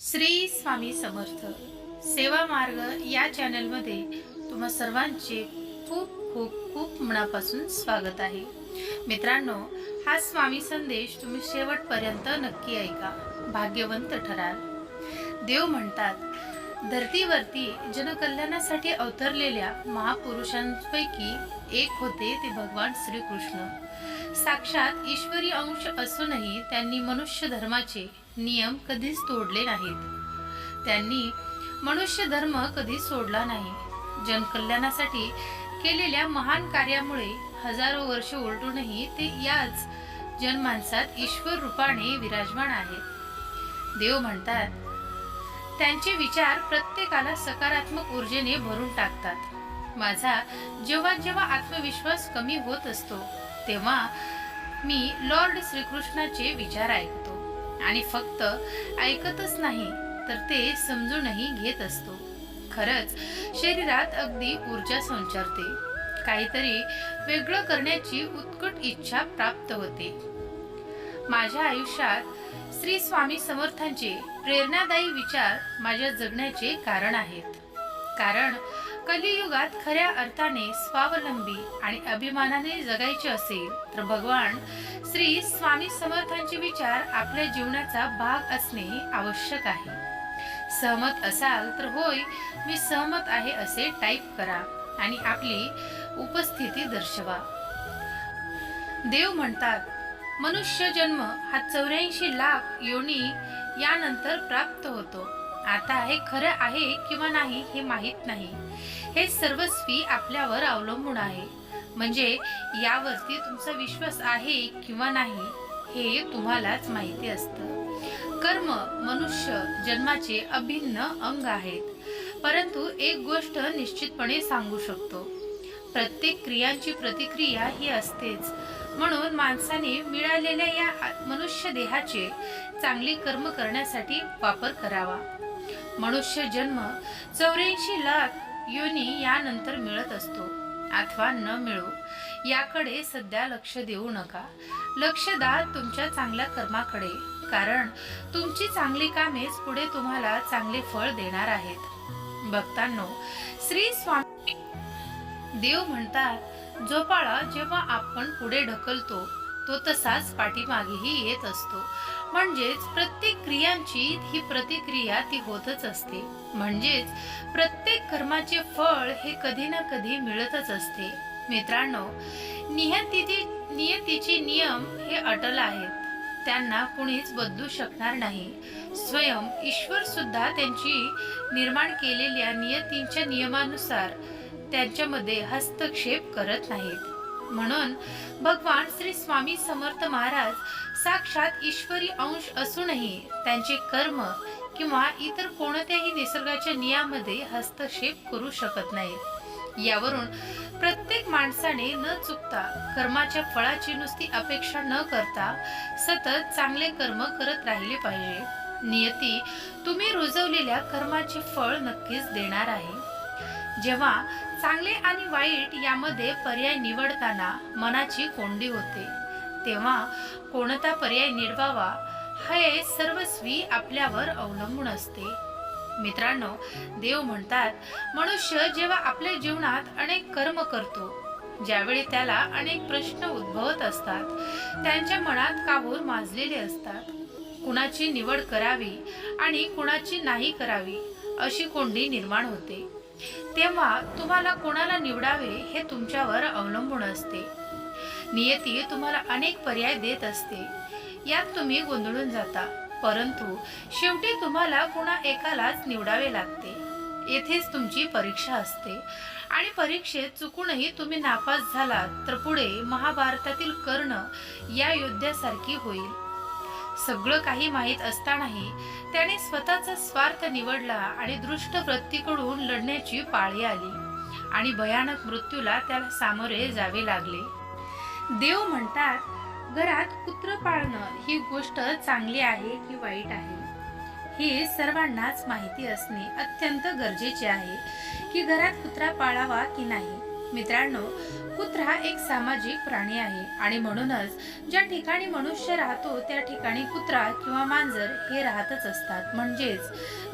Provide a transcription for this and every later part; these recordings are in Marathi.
श्री स्वामी समर्थ. सेवा मार्ग या चॅनलमध्ये तुम्हा सर्वांचे खूप खूप खूप मनापासून स्वागत आहे. मित्रांनो हा स्वामी संदेश तुम्ही शेवटपर्यंत नक्की ऐका. भाग्यवंत ठराल. देव म्हणतात धरतीवरती जनकल्याणासाठी अवतरलेल्या महापुरुषांपैकी एक होते ते भगवान श्रीकृष्ण. साक्षात ईश्वरी अंश असूनही त्यांनी मनुष्य धर्माचे नियम कधीच तोडले नाहीत. त्यांनी मनुष्य धर्म कधी सोडला नाही. जनकल्याणासाठी केलेल्या महान कार्यामुळे हजारो वर्ष उलटूनही ते याच जनमानसात ईश्वर रूपाने विराजमान आहेत. देव म्हणतात त्यांचे विचार प्रत्येकाला सकारात्मक ऊर्जेने भरून टाकतात. माझा जेव्हा जेव्हा आत्मविश्वास कमी होत असतो तेव्हा मी लॉर्ड श्रीकृष्णाचे विचार ऐकतो. आणि फक्त ऐकतच नाही तर ते समजूनही घेत असतो. खरंच शरीरात अगदी ऊर्जा संचारते. काहीतरी वेगळं करण्याची उत्कट इच्छा प्राप्त होते. माझ्या आयुष्यात श्री स्वामी समर्थांचे प्रेरणादायी विचार माझ्या जगण्याचे कारण आहेत. कारण कलियुगात खऱ्या अर्थाने स्वावलंबी आणि अभिमानाने जगायचे असेल तर भगवान श्री स्वामी समर्थांचे विचार आपल्या जीवनाचा भाग असणे आवश्यक आहे. सहमत असाल तर होय मी सहमत आहे असे टाईप करा आणि आपली उपस्थिती दर्शवा. देव म्हणतात मनुष्य जन्म हा चौऱ्याऐंशी लाख योनी यानंतर प्राप्त होतो. आता हे खरं आहे किंवा नाही हे माहीत नाही. हे सर्वस्वी आपल्यावर अवलंबून आहे. म्हणजे यावरती तुमचा विश्वास आहे किंवा नाही हे तुम्हालाच माहिती असतं. कर्म मनुष्य जन्माचे अभिन्न अंग आहेत. परंतु एक गोष्ट निश्चितपणे सांगू शकतो. प्रत्येक क्रियांची प्रतिक्रिया ही असतेच. म्हणून माणसाने मिळालेल्या या मनुष्य देहाचे चांगली कर्म करण्यासाठी वापर करावा. मनुष्य जन्म चौऱ्याऐंशी लाख योनी यानंतर मिळत असतो. अथवा न मिळो. याकडे सध्या लक्ष देऊ नका. लक्ष द्या तुमच्या चांगल्या कर्माकडे. कारण तुमची चांगली कामेच पुढे तुम्हाला चांगले फळ देणार आहेत. भक्तांनो श्री स्वामी देव म्हणतात झोपाळा जेव्हा आपण पुढे ढकलतो तो तसाच पाठीमागेही येत असतो. म्हणजेच प्रत्येक क्रियांची ही प्रतिक्रिया ती होतच असते. म्हणजेच प्रत्येक कर्माचे फळ हे कधी ना कधी मिळतच असते. मित्रांनो नियतीची नियतीचे नियम हे अटल आहेत. त्यांना कुणीच बदलू शकणार नाही. स्वयं ईश्वर सुद्धा त्यांची निर्माण केलेल्या नियतींच्या नियमानुसार त्यांच्यामध्ये हस्तक्षेप करत नाहीत. म्हणून भगवान श्री स्वामी समर्थ महाराज साक्षात ईश्वरी अंश असूनही त्यांचे कर्म किंवा इतर कोणत्याही निसर्गाच्या नियामध्ये हस्तक्षेप करू शकत नाहीत यावरून प्रत्येक माणसाने न चुकता कर्माच्या फळाची नुसती अपेक्षा न करता सतत चांगले कर्म करत राहिले पाहिजे. नियती तुम्ही रुजवलेल्या कर्माचे फळ नक्कीच देणार आहे. जेव्हा चांगले आणि वाईट यामध्ये पर्याय निवडताना मनाची कोंडी होते तेव्हा कोणता पर्याय निवडावा हे सर्वस्वी आपल्यावर अवलंबून असते. मित्रांनो देव म्हणतात मनुष्य जेव्हा आपल्या जीवनात अनेक कर्म करतो ज्यावेळी त्याला अनेक प्रश्न उद्भवत असतात त्यांच्या मनात काबूर माजलेले असतात. कुणाची निवड करावी आणि कुणाची नाही करावी अशी कोंडी निर्माण होते. तेव्हा तुम्हाला कोणाला निवडावे हे तुमच्यावर अवलंबून असते. नियती तुम्हाला अनेक पर्याय देत असते. यात तुम्ही गोंधळून जाता. परंतु शेवटी तुम्हाला कुणा एकालाच निवडावे लागते. येथेच तुमची परीक्षा असते. आणि परीक्षेत चुकूनही तुम्ही नापास झालात तर पुढे महाभारतातील कर्ण या योद्ध्यासारखी होईल. सगळं काही माहीत असतानाही त्याने स्वतःचा स्वार्थ निवडला आणि दृष्ट वृत्तीकडून लढण्याची पाळी आली. आणि भयानक मृत्यूला त्याला सामोरे जावे लागले. देव म्हणतात घरात कुत्र पाळणं ही गोष्ट चांगली आहे की वाईट आहे? हे सर्वांनाच माहिती असणे अत्यंत गरजेचे आहे की घरात कुत्रा पाळावा की नाही? मित्रांनो कुत्रा एक सामाजिक प्राणी आहे. आणि म्हणूनच ज्या ठिकाणी मनुष्य राहतो त्या ठिकाणी कुत्रा किंवा मांजर हे राहतच असतात. म्हणजेच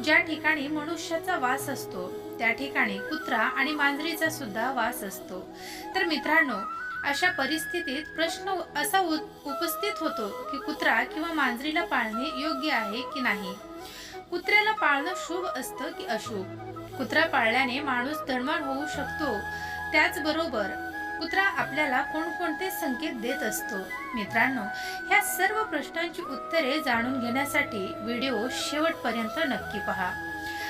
ज्या ठिकाणी मनुष्याचा वास असतो त्या ठिकाणी कुत्रा आणि मांजरीचा सुद्धा वास असतो. तर मित्रांनो अशा परिस्थितीत प्रश्न असा उ- उपस्थित होतो की कुत्रा किंवा मांजरीला पाळणे योग्य आहे की नाही? कुत्र्याला पाळणं शुभ असतं की अशुभ? कुत्रा पाळल्याने माणूस धनवान होऊ शकतो. त्याचबरोबर कुत्रा आपल्याला कोणकोणते संकेत देत असतो? मित्रांनो ह्या सर्व प्रश्नांची उत्तरे जाणून घेण्यासाठी व्हिडिओ शेवटपर्यंत नक्की पहा.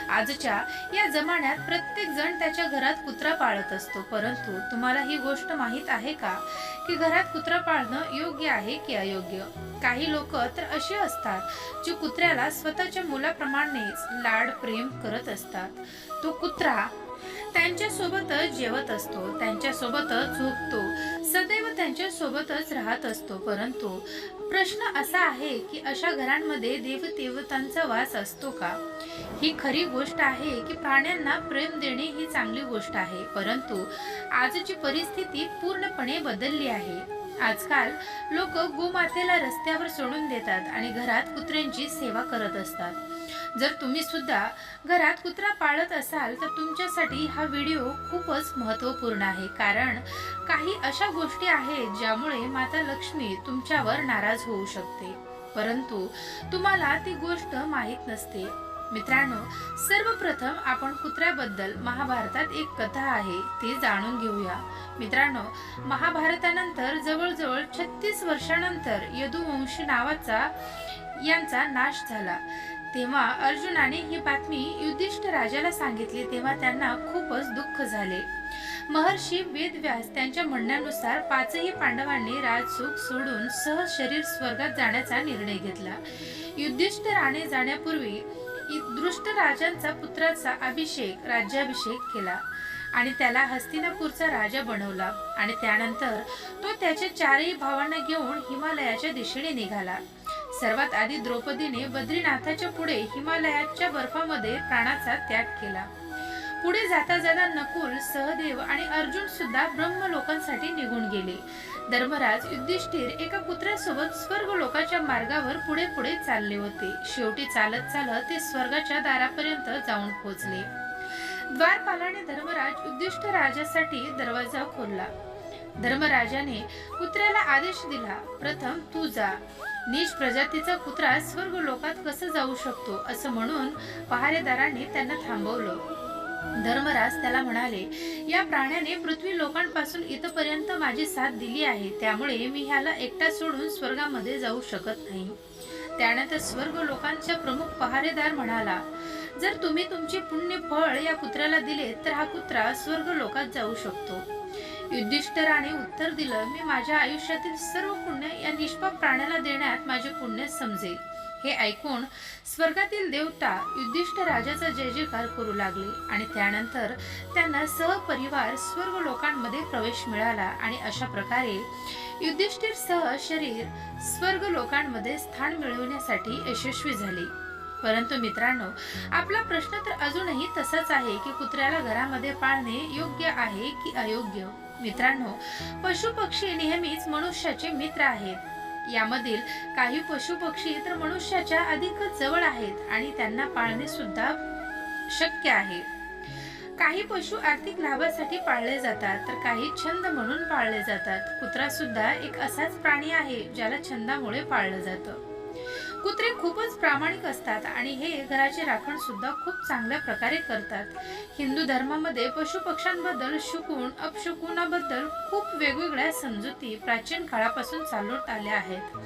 आजच्या या जमान्यात प्रत्येक जण त्याच्या घरात कुत्रा पाळत असतो. परंतु तुम्हाला ही गोष्ट माहीत आहे का? की घरात कुत्रा पाळणं योग्य आहे की अयोग्य? काही लोक तर असे असतात जे कुत्र्याला स्वतःच्या मुलाप्रमाणेच लाड प्रेम करत असतात. तो कुत्रा त्यांच्या सोबतच जेवत असतो त्यांच्या सोबतच झोपतो सदैव त्यांच्या सोबतच राहत असतो. परंतु प्रश्न असा आहे की अशा घरांमध्ये देवदेवतांचा वास असतो का? ही खरी गोष्ट आहे की प्राण्यांना प्रेम देणे ही चांगली गोष्ट आहे. परंतु आजची परिस्थिती पूर्णपणे बदलली आहे. आजकाल लोक गोमातेला रस्त्यावर सोडून देतात आणि घरात कुत्र्यांची सेवा करत असतात. जर तुम्ही सुद्धा घरात कुत्रा पाळत असाल तर तुमच्यासाठी हा व्हिडिओ खूपच महत्त्वपूर्ण आहे. कारण काही अशा गोष्टी आहेत ज्यामुळे माता लक्ष्मी तुमच्यावर नाराज होऊ शकते. परंतु तुम्हाला ती गोष्ट माहीत नसते. मित्रांनो सर्वप्रथम आपण कुत्र्याबद्दल महाभारतात एक कथा आहे ती जाणून घेऊया. मित्रांनो महाभारतानंतर जवळजवळ छत्तीस वर्षानंतर यदुवंशी नावाचा यांचा नाश झाला. तेव्हा अर्जुनाने ही बातमी युधिष्ठ राजाला सांगितली तेव्हा त्यांना खूपच दुःख झाले. महर्षी वेदव्यास त्यांच्या म्हणण्यानुसार पाचही पांडवांनी राजसुख सोडून सहज शरीर स्वर्गात जाण्याचा निर्णय घेतला. युधिष्ठ राणे जाण्यापूर्वी दृष्ट राजांचा पुत्राचा अभिषेक राज्याभिषेक केला आणि त्याला हस्तिनापूरचा राजा बनवला आणि त्यानंतर तो त्याच्या चारही भावांना घेऊन हिमालयाच्या दिशेने निघाला. सर्वात आधी द्रौपदीने बद्रीनाथाच्या पुढे हिमालयाच्या बर्फामध्ये प्राणाचा त्याग केला. पुढे जाता जाता नकुल सहदेव आणि अर्जुन सुद्धा ब्रह्मलोकांसाठी निघून गेले. धर्मराज युधिष्ठिर एका पुत्रासोबत स्वर्ग लोकाच्या मार्गावर पुढे पुढे चालले होते. शेवटी चालत चालत ते स्वर्गाच्या दारापर्यंत जाऊन पोहोचले द्वारपालाने धर्मराज उद्दिष्ट राजासाठी दरवाजा खोलला. धर्मराजाने कुत्र्याला आदेश दिला प्रथम तू जा. नीच प्रजातीचा कुत्रा स्वर्ग लोकात कसं जाऊ शकतो असं म्हणून पहारेदारांनी त्यांना थांबवलं. धर्मराज त्याला म्हणाले या प्राण्याने पृथ्वी लोकांपासून इथपर्यंत माझी साथ दिली आहे त्यामुळे मी ह्याला एकटा सोडून स्वर्गामध्ये जाऊ शकत नाही. त्यानंतर स्वर्ग लोकांच्या प्रमुख पहारेदार म्हणाला जर तुम्ही तुमचे पुण्य फळ या कुत्र्याला दिले तर हा कुत्रा स्वर्ग लोकात जाऊ शकतो. युधिष्ठराने उत्तर दिलं मी माझ्या आयुष्यातील सर्व पुण्य या निष्पाप प्राण्याला देण्यात माझे पुण्य समजेल. हे ऐकून स्वर्गातील देवता युधिष्ठ राजाचा जय जयकार करू लागले आणि त्यानंतर त्यांना सहपरिवार स्वर्ग लोकांमध्ये प्रवेश मिळाला आणि अशा प्रकारे युधिष्ठिर सह शरीर स्वर्ग लोकांमध्ये स्थान मिळवण्यासाठी यशस्वी झाले. परंतु मित्रांनो आपला प्रश्न तर अजूनही तसाच आहे की कुत्र्याला घरामध्ये पाळणे योग्य आहे की अयोग्य? मित्रांनो पशु पक्षी नेहमीच मनुष्याचे मित्र आहेत. यामधील काही पशु पक्षी तर मनुष्याच्या अधिकच जवळ आहेत आणि त्यांना पाळणे सुद्धा शक्य आहे. काही पशु आर्थिक लाभासाठी पाळले जातात तर काही छंद म्हणून पाळले जातात. कुत्रा सुद्धा एक असाच प्राणी आहे ज्याला छंदामुळे पाळलं जातं. कुत्रे खूपच प्रामाणिक असतात आणि हे घराचे राखण सुद्धा खूप चांगल्या प्रकारे करतात. हिंदू धर्मामध्ये पशु पक्ष्यांबद्दल शुकून अपशुकुनाबद्दल खूप वेगवेगळ्या समजुती प्राचीन काळापासून चालवत आल्या आहेत.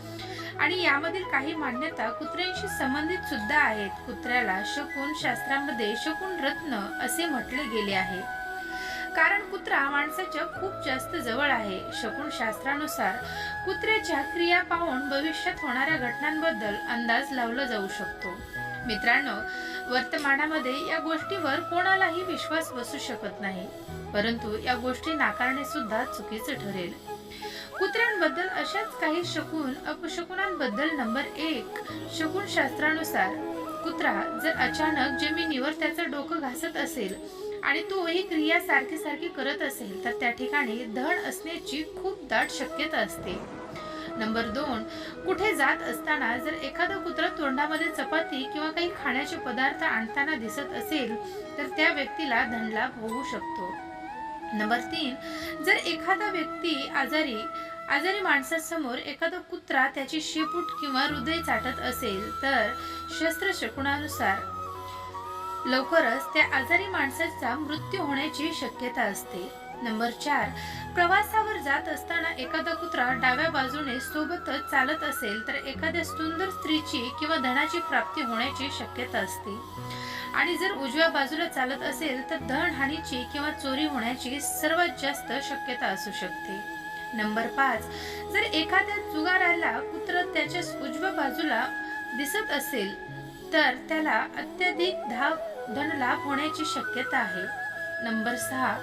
आणि यामधील काही मान्यता कुत्र्यांशी संबंधित सुद्धा आहेत. कुत्र्याला शकुन शास्त्रामध्ये शकुन रत्न असे म्हटले गेले आहे. कारण कुत्रा माणसाच्या खूप जास्त जवळ आहे. शकुन शास्त्रानुसार कुत्र्याच्या क्रिया पाहून भविष्यात होणाऱ्या घटनांबद्दल अंदाज लावला जाऊ शकतो. मित्रांनो वर्तमानामध्ये या गोष्टीवर कोणालाही विश्वास बसू शकत नाही. परंतु या गोष्टी नाकारणे सुद्धा चुकीचं ठरेल. कुत्र्यांबद्दल अशाच काही शकून अपशकुनांबद्दल नंबर एक शकुन शास्त्रानुसार कुत्रा जर अचानक जमिनीवर त्याचं डोकं घासत असेल आणि तो ही क्रिया सारखी सारखी करत असेल तर त्या ठिकाणी धन असण्याची खूप दाट शक्यता असते. नंबर दोन कुठे जात असताना जर एखादा कुत्रा तोंडामध्ये चपाती किंवा काही खाण्याचे पदार्थ आणताना दिसत असेल तर त्या व्यक्तीला धनलाभ होऊ शकतो. नंबर तीन जर एखादा व्यक्ती आजारी आजारी माणसासमोर एखादा कुत्रा त्याची शेपूट किंवा हृदय चाटत असेल तर शस्त्रशकुनानुसार लवकरच त्या आजारी माणसाचा मृत्यू होण्याची शक्यता असते. नंबर चार प्रवासावर जात असताना एखादा कुत्रा डाव्या बाजूने सोबतच चालत असेल तर एखाद्या सुंदर स्त्रीची किंवा धनाची प्राप्ती होण्याची शक्यता असते. आणि जर उजव्या बाजूला चालत असेल तर धन हानीची किंवा चोरी होण्याची सर्वात जास्त शक्यता असू शकते. नंबर पाच जर एखाद्या जुगाराला कुत्र त्याच्या उजव्या बाजूला दिसत असेल तर त्याला अत्यधिक धाव धनलाभ होण्याची शक्यता आहे. नंबर सहा.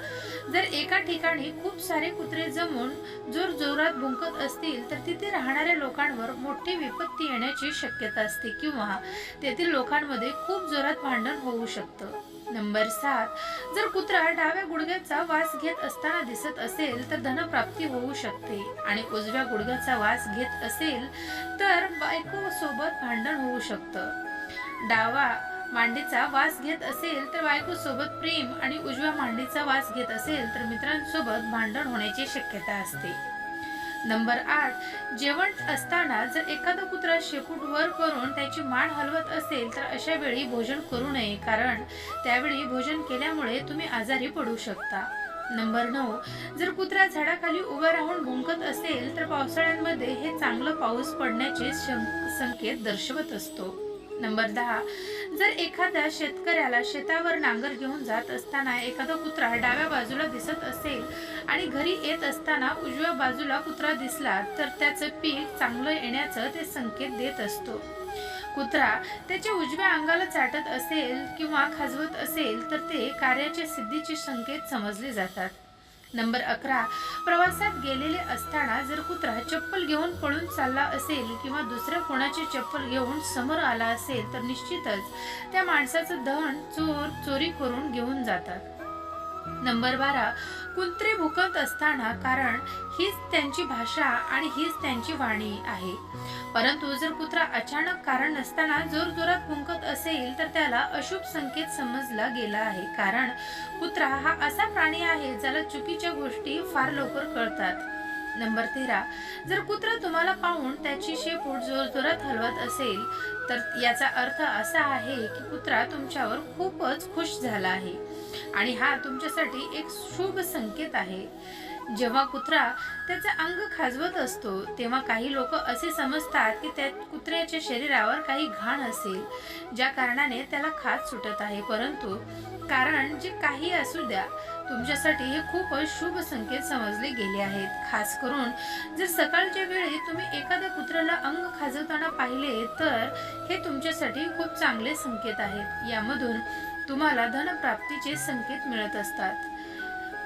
जर एका ठिकाणी खूप सारे कुत्रे जमून जोर जोरात भुंकत असतील तर तिथे राहणाऱ्या लोकांवर मोठी विपत्ती येण्याची शक्यता असते किंवा तेथील लोकांमध्ये खूप जोरात भांडण होऊ शकतं. नंबर सात. जर कुत्रा डाव्या गुडघ्याचा वास घेत असताना दिसत असेल तर धनप्राप्ती होऊ शकते. आणि उजव्या गुडघ्याचा वास घेत असेल तर बायको सोबत भांडण होऊ शकतं. डावा मांडीचा वास घेत असेल तर बायको सोबत प्रेम आणि उजव्या मांडीचा वास घेत असेल तर मित्रांसोबत भांडण होण्याची शक्यता असते. नंबर आठ जेवण असताना जर एखादा कुत्रा शेपूट वर करून त्याची मान हलवत असेल तर अशा वेळी भोजन करू नये कारण त्यावेळी भोजन केल्यामुळे तुम्ही आजारी पडू शकता. नंबर नऊ जर कुत्रा झाडाखाली उभा राहून भुंकत असेल तर पावसाळ्यांमध्ये हे चांगलं पाऊस पडण्याचे संकेत दर्शवत असतो. नंबर दहा. जर एखाद्या शेतकऱ्याला शेतावर नांगर घेऊन जात असताना एखादा कुत्रा डाव्या बाजूला दिसत असेल आणि घरी येत असताना उजव्या बाजूला कुत्रा दिसला तर त्याचं पीक चांगलं येण्याचं ते संकेत देत असतो. कुत्रा त्याच्या उजव्या अंगाला चाटत असेल किंवा खाजवत असेल तर ते कार्याच्या सिद्धीचे संकेत समजले जातात. नंबर अकरा प्रवासात गेलेले असताना जर कुत्रा चप्पल घेऊन पळून चालला असेल किंवा दुसऱ्या कोणाची चप्पल घेऊन समोर आला असेल तर निश्चितच त्या माणसाचं धन चोर चोरी करून घेऊन जातात. नंबर बारा कुत्रे भुकत असताना कारण हीच त्यांची भाषा आणि हीच त्यांची वाणी आहे. परंतु जर कुत्रा अचानक कारण नसताना जोर जोरात भुंकत असेल तर त्याला अशुभ संकेत समजला गेला आहे. कारण कुत्रा हा असा प्राणी आहे ज्याला चुकीच्या गोष्टी फार लवकर कळतात. नंबर तेरा. जर कुत्रा तुम्हाला पाहून त्याची शेपूट जोरजोरात हलवत असेल तर याचा अर्थ असा आहे की कुत्रा तुमच्यावर खूपच खुश झाला आहे. आणि हा तुमच्यासाठी एक शुभ संकेत आहे. जेव्हा कुत्रा त्याचे अंग खाजवत असतो तेव्हा काही लोक असे समजतात की त्या कुत्र्याच्या शरीरावर काही घाण असेल ज्या कारणाने त्याला खाज सुटत आहे. परंतु कारण जे काही असू द्या तुमच्यासाठी हे खूपच शुभ संकेत समजले गेले आहेत. खास करून जर सकाळच्या वेळी तुम्ही एखाद्या कुत्र्याला अंग खाजवताना पाहिले तर हे तुमच्यासाठी खूप चांगले संकेत आहेत. यामधून तुम्हाला धनप्राप्तीचे संकेत मिळत असतात.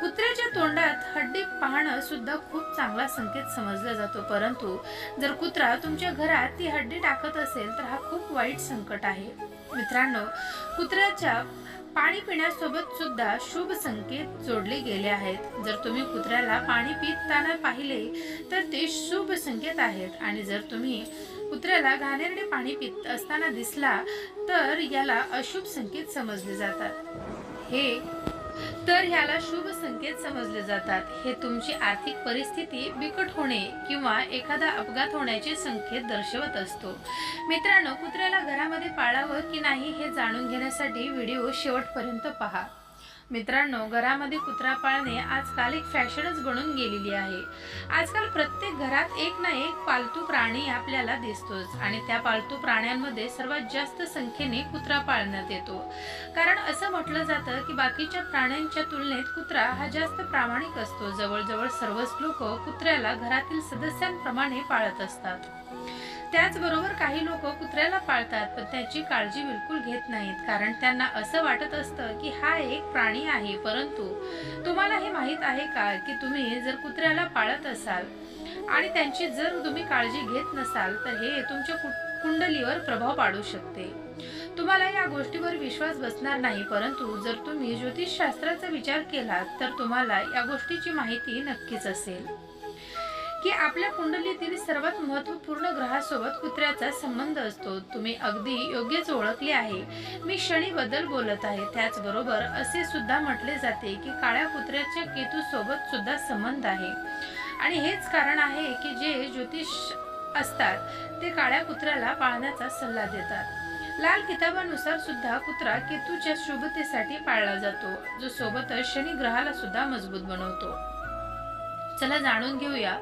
कुत्र्याच्या तोंडात हड्डी पाहणं सुद्धा खूप चांगला संकेत समजला जातो. परंतु जर कुत्रा तुमच्या घरात ती हड्डी टाकत असेल तर हा खूप वाईट संकट आहे. मित्रांनो कुत्र्याच्या पाणी पिण्यासोबत सुद्धा शुभ संकेत जोडले गेले आहेत. जर तुम्ही कुत्र्याला पाणी पिताना पाहिले तर ते शुभ संकेत आहेत. आणि जर तुम्ही कुत्र्याला घाणेरडे पाणी पित असताना दिसला तर याला अशुभ संकेत समजले जातात. हे तर ह्याला शुभ संकेत समजले जातात. हे तुमची आर्थिक परिस्थिती बिकट होणे किंवा एखादा अपघात होण्याचे संकेत दर्शवत असतो. मित्रांनो कुत्र्याला घरामध्ये पाळावं की नाही हे जाणून घेण्यासाठी व्हिडिओ शेवटपर्यंत पहा. मित्रांनो घरामध्ये कुत्रा पाळणे आजकाल एक फॅशनच बनून गेलेली आहे. आजकाल प्रत्येक घरात एक ना एक पालतू प्राणी आपल्याला दिसतोच आणि त्या पालतू प्राण्यांमध्ये सर्वात जास्त संख्येने कुत्रा पाळण्यात येतो. कारण असं म्हटलं जातं की बाकीच्या प्राण्यांच्या तुलनेत कुत्रा हा जास्त प्रामाणिक असतो. जवळजवळ सर्वच लोक कुत्र्याला घरातील सदस्यांप्रमाणे पाळत असतात. त्याचबरोबर काही लोक कुत्र्याला पाळतात पण त्याची काळजी बिलकुल घेत नाहीत. कारण त्यांना असं वाटत असतं की हा एक प्राणी आहे. परंतु तुम्हाला हे माहीत आहे का की तुम्ही जर कुत्र्याला पाळत असाल आणि त्यांची जर तुम्ही काळजी घेत नसाल तर हे तुमच्या कु- कुंडलीवर प्रभाव पाडू शकते. तुम्हाला या गोष्टीवर विश्वास बसणार नाही. परंतु जर तुम्ही ज्योतिषशास्त्राचा विचार केलात तर तुम्हाला या गोष्टीची माहिती नक्कीच असेल. की आपल्या कुंडलीतील सर्वात महत्त्वपूर्ण ग्रहासोबत कुत्र्याचा संबंध असतो. तुम्ही अगदी योग्यच ओळखले आहे. मी शनीबद्दल बोलत आहे. त्याचबरोबर असे सुद्धा म्हटले जाते की काळ्या कुत्र्याच्या केतू सोबत सुद्धा संबंध आहे. आणि हेच कारण आहे की जे ज्योतिष असतात ते काळ्या कुत्र्याला पाळण्याचा सल्ला देतात. लाल किताबानुसार सुद्धा कुत्रा केतूच्या शुभतेसाठी पाळला जातो जो सोबतच शनी ग्रहाला सुद्धा मजबूत बनवतो. चला जाणून घेऊया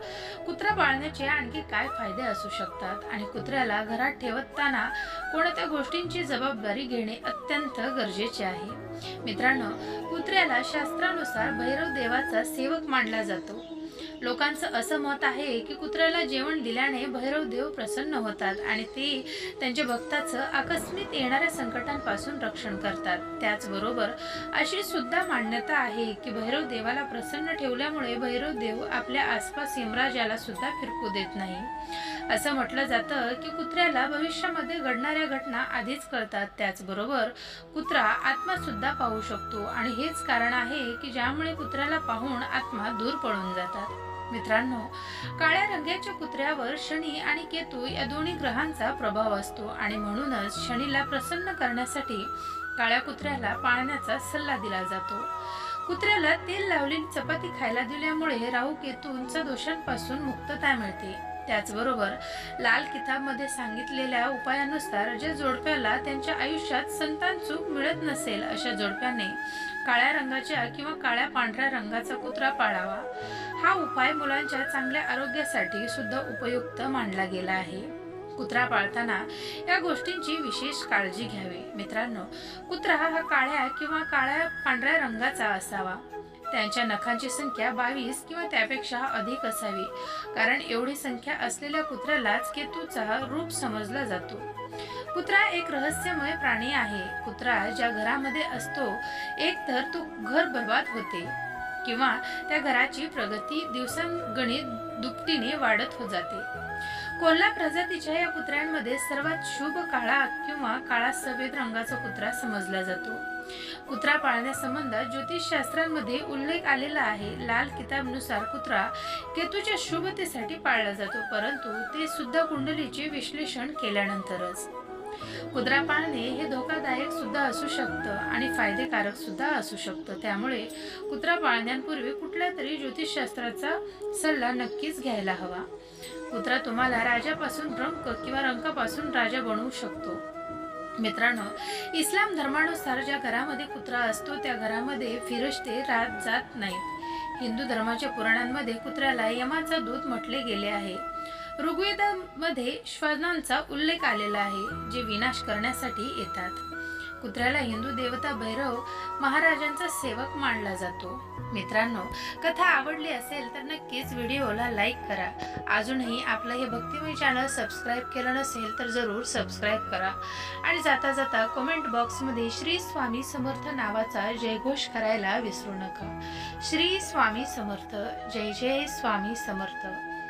कुत्रा पाळण्याचे आणखी काय फायदे असू शकतात? आणि कुत्र्याला घरात ठेवताना कोणत्या गोष्टींची जबाबदारी घेणे अत्यंत गरजेचे आहे? मित्रांनो कुत्र्याला शास्त्रानुसार भैरव देवाचा सेवक मानला जातो. लोकांचं असं मत आहे की कुत्र्याला जेवण दिल्याने भैरव देव प्रसन्न होतात आणि ते त्यांच्या भक्ताचं आकस्मित येणाऱ्या संकटांपासून रक्षण करतात. त्याचबरोबर अशी सुद्धा मान्यता आहे की भैरव देवाला प्रसन्न ठेवल्यामुळे भैरव देव आपल्या आसपास यमराजाला सुद्धा फिरकू देत नाही. असं म्हटलं जातं की कुत्र्याला भविष्यामध्ये घडणाऱ्या घटना आधीच कळतात. त्याचबरोबर कुत्रा आत्मा सुद्धा पाहू शकतो आणि हेच कारण आहे की ज्यामुळे कुत्र्याला पाहून आत्मा दूर पळून जातात. मित्रांनो काळ्या रंगाच्या कुत्र्यावर शनी आणि केतू या दोन्ही ग्रहांचा प्रभाव असतो आणि म्हणूनच शनीला प्रसन्न करण्यासाठी काळ्या कुत्र्याला पाळण्याचा सल्ला दिला जातो. कुत्र्याला तेल लावलेली चपाती खायला दिल्यामुळे राहू केतूंच्या दोषांपासून मुक्तता मिळते. त्याचबरोबर लाल किताबमध्ये सांगितलेल्या उपायानुसार ज्या जोडप्याला त्यांच्या आयुष्यात संतान चूक मिळत नसेल अशा जोडप्याने काळ्या रंगाच्या किंवा काळ्या पांढऱ्या रंगाचा कुत्रा पाळावा. हा उपाय मुलांच्या चांगल्या आरोग्यासाठी सुद्धा उपयुक्त मानला गेला आहे. कुत्रा पाळताना या गोष्टींची विशेष काळजी घ्यावी. मित्रांनो कुत्रा हा काळ्या किंवा काळ्या पांढऱ्या रंगाचा असावा. त्यांच्या नखांची संख्या बावीस किंवा त्यापेक्षा अधिक असावी. कारण एवढी संख्या असलेल्या कुत्र्यालाच केतूचा रूप समजला जातो. कुत्रा एक रहस्यमय प्राणी आहे. कुत्रा ज्या घरामध्ये असतो एक तर तो घर बर्बाद होते. किंवा त्या घराची प्रगती दिवसांगणित दुपटीने वाढत हो जाते. कोल्हा प्रजातीच्या या कुत्र्यांमध्ये सर्वात शुभ काळा किंवा काळा सफेद रंगाचा कुत्रा समजला जातो. कुत्रा पाळण्यासंबंधात ज्योतिषशास्त्रांमध्ये उल्लेख आलेला आहे. लाल किताबनुसार कुत्रा केतूच्या शुभतेसाठी पाळला जातो परंतु ते सुद्धा कुंडलीचे विश्लेषण केल्यानंतरच. कुत्रा पाळणे हे धोकादायक सुद्धा असू शकतं आणि फायदेकारक सुद्धा असू शकतं. त्यामुळे कुत्रा पाळण्यापूर्वी कुठल्या तरी ज्योतिषशास्त्राचा सल्ला नक्कीच घ्यायला हवा. कुत्रा तुम्हाला राजापासून रंक किंवा रंकापासून राजा बनवू शकतो. मित्रांनो इस्लाम धर्मानुसार ज्या घरामध्ये कुत्रा असतो त्या घरामध्ये फिरस्ते राहत जात नाहीत. हिंदू धर्माच्या पुराणांमध्ये कुत्र्याला यमाचा दूत म्हटले गेले आहे. ऋग्वेदामध्ये श्वानांचा उल्लेख आलेला आहे जे विनाश करण्यासाठी येतात. कुत्र्याला हिंदू देवता भैरव महाराजांचा सेवक मानला जातो. मित्रांनो कथा आवडली असेल तर नक्कीच व्हिडिओला लाईक करा. अजूनही आपलं हे भक्तिमय चॅनल सबस्क्राईब केलं नसेल तर जरूर सबस्क्राईब करा. आणि जाता जाता कमेंट बॉक्समध्ये श्री स्वामी समर्थ नावाचा जयघोष करायला विसरू नका. श्री स्वामी समर्थ. जय जय स्वामी समर्थ.